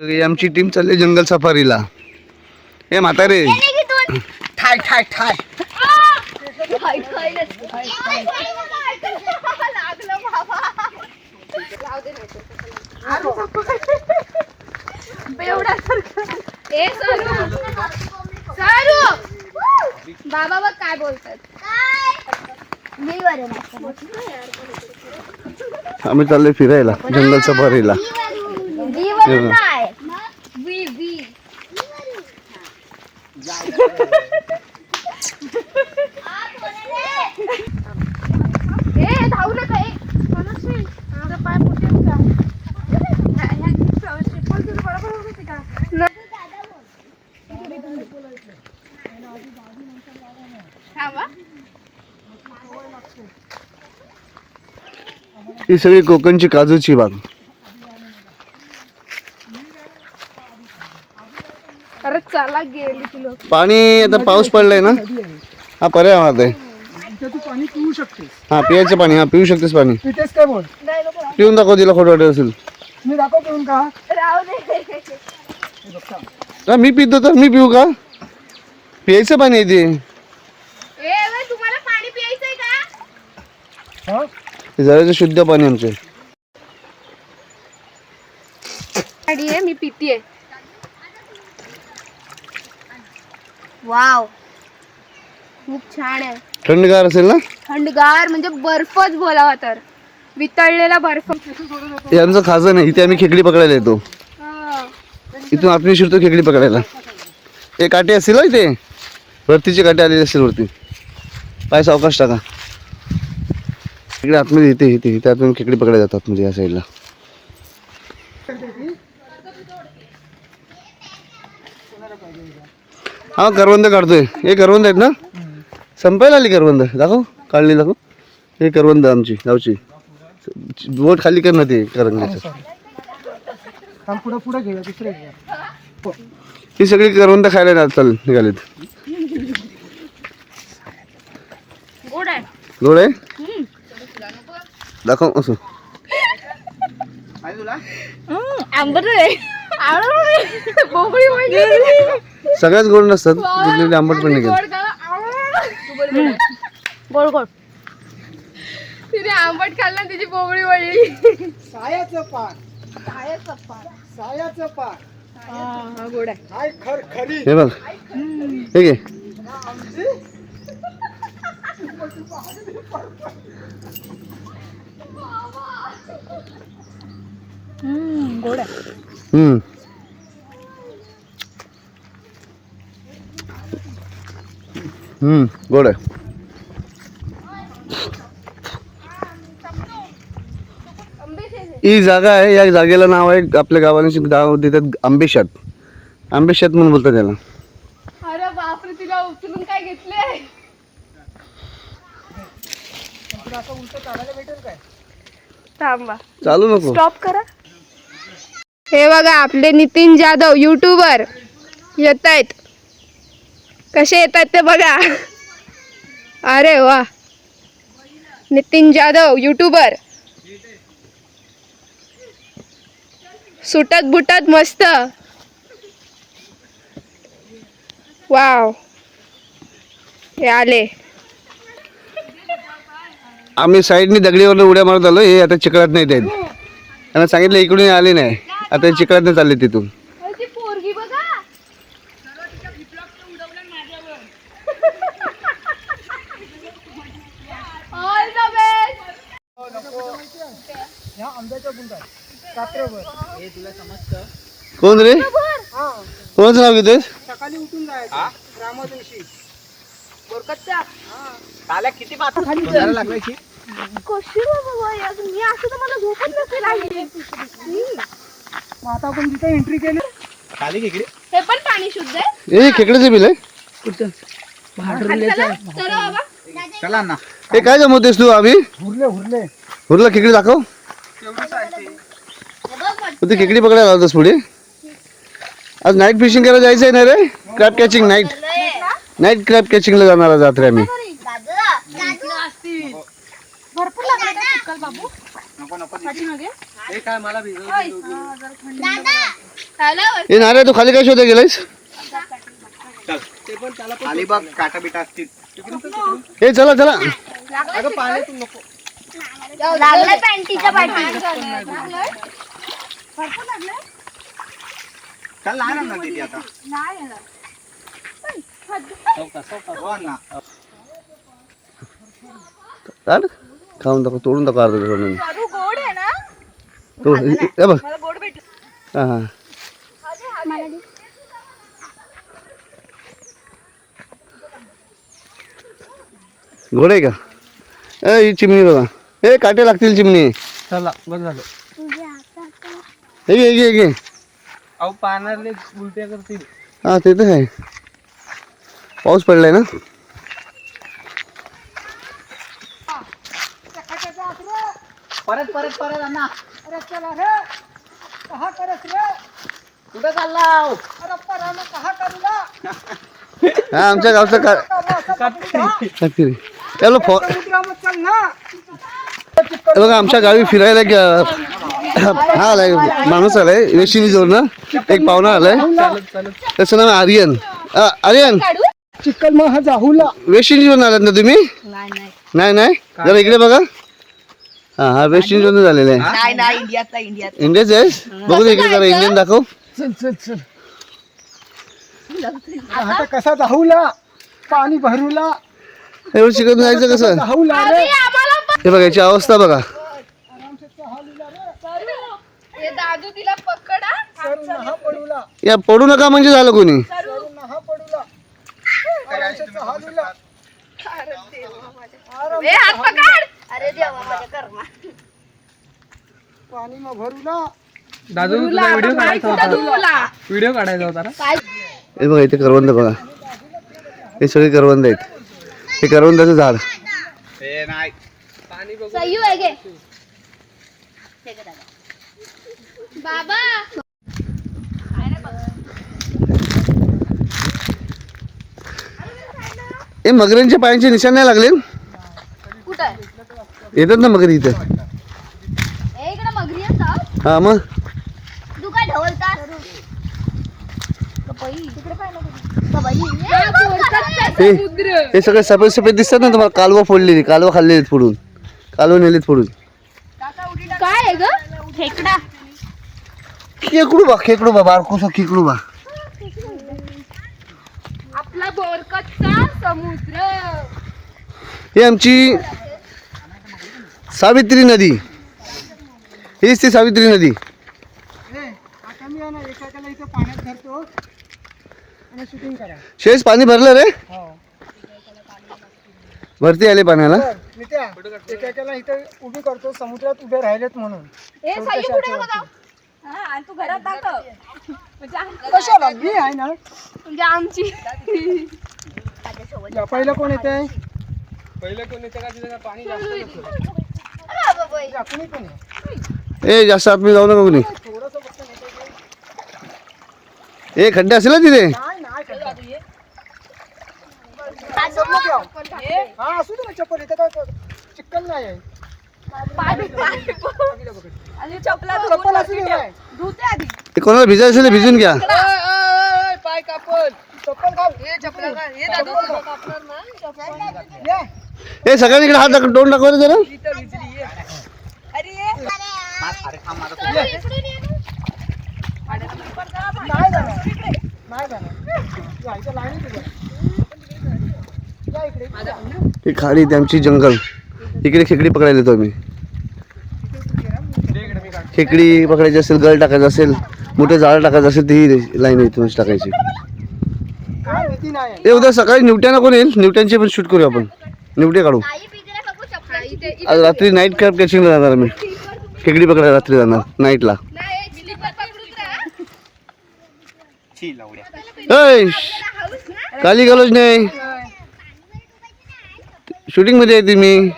ही आमची टीम चालली जंगल सफारीला. ए म्हातारे. ठाय ठाय ठाय. ए सरू. सरू. बाबा बघ काय बोलतात. आम्ही चाललोय फिरायला जंगल सफारीला हे बघ. वी वी ए धावू नका ए मनस्वी माझा पाय मोठे का ह्या- ह्या चप्पल तुला बरोबर होती का थांबा ही सगळी कोकणची काजूची बाग. अरे चला गेली तुला पाणी आता पाऊस पडलाय ना? हा पर्याय आहे. इथे तू पाणी पिऊ शकतेस. हा पियाचं पाणी हा पिऊ शकतेस पाणी. पितेस काय बोल? पिऊन दाखव तिला खोटं वाटत असेल. मी दाखव पिऊन का? राहू दे. हा, मी पितो तर मी पिऊ का? प्यायचं पाणी आहे ते. ए बे, तुम्हाला पाणी प्यायचंय का? हे? जराचं शुद्ध पाणी आमचे. आहे मी पितीये वाव. खूप छान आहे. थंडगार असेल ना? थंडगार म्हणजे बर्फच बोलावा तर. वितळलेला बर्फ. हे आमचं नाही इथे आम्ही खेकडी पकडायला येतो. हा. इथून आपण शिरतो खेकडी पकडायला. हे काटे असतील ना इथे? वरतीचे काटे आलेले असतील वरती. पाय सावकाश टाका. इकडे आतमध्ये इथे इथे इथे. आतून खेकडी पकडायला जातात म्हणजे या साईडला हा करवंद काढतोय. हे करवंद आहेत ना? संपायला आली करवंद. दाखव काढली दाखव. हे करवंद आमची गावची. बोट खाली कर ना ते दुसरे घेऊया. ही. सगळी करवंद खायला ना चाल निघालेत. गोड आहे. गोड आहे? दाखव. असं आंबट आहे. बोबडी सगळ्यात गोड नसतात कुठले आंबट पण निघेल. गोड गोड तिने आंबट खाल्ला तिची बोबडी वळली. सायाचं पान. सायाचं पान. हा गोड आहे. हाय खर खरी. हे बघ. हे घे. गोड आहे हम्म हम्म गोड आहे ही जागा आहे या जागेला नाव आहे आपल्या गावाने नाव देतात आंबेशात आंबेशात म्हणून बोलतात त्याला अरे बापरे तिला उचलून काय घेतले थांबा. चालू नको. स्टॉप करा. हे बघा आपले नितीन जाधव युट्यूबर येत आहेत कसे येत आहेत ते बघा. अरे वा. नितीन जाधव युट्यूबर सुटत बुटत मस्त. वाव हे आले. आम्ही साईडनी दगडीवर उड्या मारत आलो हे आता चिखलात नाही आहेत त्यांना सांगितलं इकडून आले नाही. आता चिखलात नाही चालले तिथून. कोण रे? हा कोणाचं नाव घेतोय सकाळी उठून जायचं. रामा दिवशी कशी बाबा मी असं तर मला झोपत नसेल मग आता आपण तिथे एंट्री केली. हे पण पाणी शुद्ध आहे. हे खेकड्याचं बिल आहे. चला. चला बाबा. हे काय जमवतेस तू आम्ही? हुरले हुरले हुरला खेकडी दाखव. तू ती खेकडी पकडायला होतास पुढे. आज नाईट फिशिंग करायला जायचं आहे ना रे? Crab catching night night crab कॅचिंगला जाणार आज रात्री आम्ही भरपूर चिखल बाबू. पाठीमागे हे काय मला हा, हे तू खाली काय शोधा गेलायस? खाली बघ काटा बिटा असतील. हे चला चला. अगं पाण्यातून नको. लागलं पॅन्टीच्या पाठी. चल लहान आता. खाऊन दाखव तोडून दाखव अर्धा सोडून गोड आहे ना? तो हे बघ. गोड हा हा. आहे का? ए ही चिमणी बघा. ए काटे लागतील चिमणी. चला बस झालं. हे घे हे घे हे घे. अहो पाण्यातले उलट्या करतील. हा ते तर आहे. पाऊस पडलाय ना? परत परत परत आणा अरे चला रे. कहा करस रे? कुठं चाललाव? अरे परानं कहा करला हा आमच्या गावचं का कातकरी चलो फो समुद्रामध्ये चल ना? हे बघा आमच्या गावी फिरायला हा आलाय. माणूस आलाय. वेशिनीजवळ ना एक पाहुणा आलाय. त्याचं नाव आहे आर्यन. आ, आर्यन. चिकल मग हा जाहूला वेस्टिंडीजवरून आलात ना तुम्ही? नाही नाही? जरा इकडे बघा. हा हा वेस्टिंडीजवरून झालेला आहे. नाही नाही इंडियातला इंडियात इंडियाच आहेस बघू दे इकडे जरा इंडियन दाखव. चल चल चल. आता कसा जाहूला पाणी भरूला. एवढं शिकत जायचं कसं? रे. हे बघा याची अवस्था बघा. दादू तिला पकडा. सर नहा पडूला. या पडू नका म्हणजे झालं कोणी. सर नहा पडूला. आरामशेचा हालूला हात पकड. अरे देवा माझ्या कर्मा. पाणी मग भरूला दादू तुला व्हिडिओ काढायचा होता. व्हिडिओ काढायचा होता ना? हे बघा इथे करवंद बघा. हे सगळे करवंद आहेत. हे करवंदाचं झाड. हे नाही. सयू आहे गे बाबा. हे मगरांच्या पायांचे निशाण नाही लागले? येतात ना मगरी इथे? हा मग? हे हे सगळे सफेद सफेद दिसतात ना तुम्हाला? कालवा फोडलेली कालवा खाल्लेली फोडून. कालवा नेलीत फोडून. काय आहे ग? खेकडा. खेकडू बा खेकडू बा बारकोसा खेकडू बा. आपला बोरकतचा समुद्र. ही आमची सावित्री नदी. हीच ती सावित्री नदी. ए आता मी आहे ना एकाला इथं पाण्यात धरतो आणि शूटिंग करा. शेष पाणी भरलं रे? हो. भरती आले पाण्याला? एकाला इथं उभी करतो समुद्रात उभे राहिलेत म्हणून. ए सयू पुढे बघा. हा आणि तू घरात म्हणजे कशाला? मी आहे ना? म्हणजे आमची. पहिलं कोण येते पहिलं कोण येतं का तिथं? पाणी जास्त ए जास्त आतमध्ये जाऊ नका कोणी ए खड्डे असेल ना तिथे. चप्पल नको घ्या. हा असू दे ना चप्पल इथं काय चिकन नाही आहे आणि चपला चप्पल असू दे नाही. धुते आधी ते कोणाला भिजायचं असेल तर भिजून घ्या पाय कापल चप्पल घाल ये. ए सगळ्यांनी इकडे हात दाखव तोंड दाखव रे जरा नाही जाणार. नाही जाणार. इकडे. ही खाडी ती आमची जंगल. इकडे खेकडी पकडायला येतो आम्ही. खेकडी पकडायची असेल गळ टाकायचं असेल मोठे जाळं टाकायचं असेल ती लाईन इथूनच टाकायची. काय भीती नाही आहे. ए उद्या सकाळी निवट्यानं कोण येईल? निवट्यांचे पण शूट करू आपण. निवटे काढू. आज रात्री नाईट कॅब कॅचिंगला जाणार आम्ही. खेकडी पकडायला रात्री जाणार नाईटला काली गलोज नाही. शूटिंगमध्ये आहे ती मी.